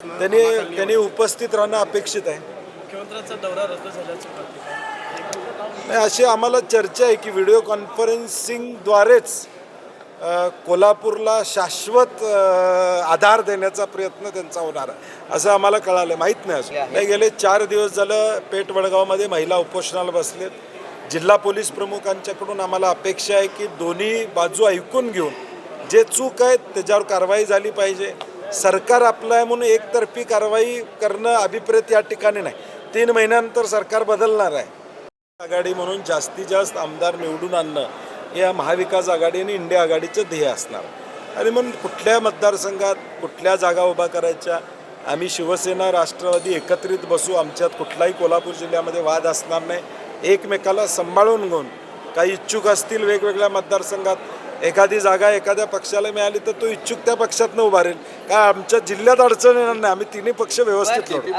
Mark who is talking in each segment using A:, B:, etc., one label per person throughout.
A: त्यांनी त्यांनी उपस्थित राहणं अपेक्षित आहे.
B: मुख्यमंत्र्यांचा दौरा रद्द झाल्याची
A: नाही अशी आम्हाला चर्चा आहे की व्हिडिओ कॉन्फरन्सिंगद्वारेच कोल्हापूरला शाश्वत आधार देण्याचा प्रयत्न त्यांचा होणार आहे असं आम्हाला कळालं. माहीत नाही असं नाही गेले चार दिवस झालं पेठ वडगावमध्ये महिला उपोषणाला बसलेत. जिल्हा पोलीस प्रमुखांच्याकडून आम्हाला अपेक्षा आहे की दोन्ही बाजू ऐकून घेऊन जे चूक आहेत त्याच्यावर कारवाई झाली पाहिजे. सरकार आपलं आहे म्हणून एकतर्फी कारवाई करणं अभिप्रेत या ठिकाणी नाही. तीन महिन्यानंतर सरकार बदलणार आहे. आघाडी म्हणून जास्तीत जास्त आमदार निवडून आणणं हे या महाविकास आघाडी आणि इंडिया आघाडीचं ध्येय असणार. आणि म्हणून कुठल्या मतदारसंघात कुठल्या जागा उभा करायच्या आम्ही शिवसेना राष्ट्रवादी एकत्रित बसू आमच्यात कुठलाही कोल्हापूर जिल्ह्यामध्ये वाद असणार नाही. एकमेकाला सांभाळून घेऊन काही इच्छुक असतील वेगवेगळ्या मतदारसंघात एखादी जागा एखाद्या पक्षाला मिळाली तर तो इच्छुक त्या पक्षातनं उभा राहील. काय आमच्या जिल्ह्यात अडचण येणार नाही. आम्ही तिन्ही पक्ष व्यवस्थित लढू.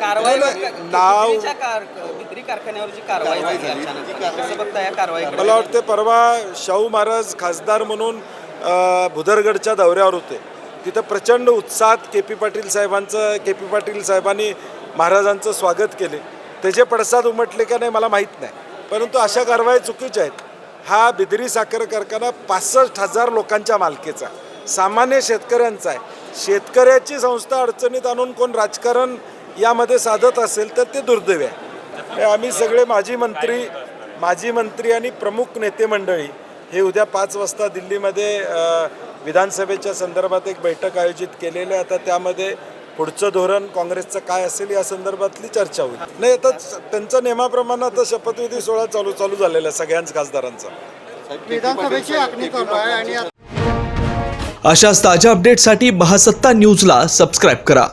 C: कारवाई
A: नाव-
C: विक्रीच्या कार- विक्री कारखान्यावर जी कारवाई झाली अचानक. कसं बघता या कारवाईकडे
A: मला वाटते परवा शाहू महाराज खासदार म्हणून अ, भुदरगडच्या दौऱ्यावर होते. तिथं प्रचंड उत्साहात के पी पाटील साहेबांचं के पी पाटील साहेबांनी महाराजांचं स्वागत केले. त्याचे पडसाद उमटले का नाही मला माहीत नाही. परंतु अशा कारवाई चुकीच्या आहेत. हा बिदरी साखर कारखाना पासष्ट हजार लोकांच्या मालकीचा सामान्य शेतकऱ्यांचा आहे. शेतकऱ्याची संस्था अडचणीत आणून कोण राजकारण यामध्ये साधत असेल तर ते दुर्दैव आहे. आम्ही सगळे माजी मंत्री माजी मंत्री आणि प्रमुख नेते मंडळी हे उद्या पाच वाजता दिल्लीमध्ये विधानसभेच्या संदर्भात एक बैठक आयोजित केलेली आहे. आता त्यामध्ये पुढचं धोरण काँग्रेसचं काय असेल या संदर्भातली चर्चा होईल. नाही आता त्यांच्या नियमाप्रमाणे आता शपथविधी सोहळा चालू चालू झालेला आहे सगळ्याच खासदारांचा.
D: विधानसभेची आखणी चालू आहे आणि
E: अशाच ताज्या अपडेटसाठी महासत्ता न्यूजला सबस्क्राईब करा.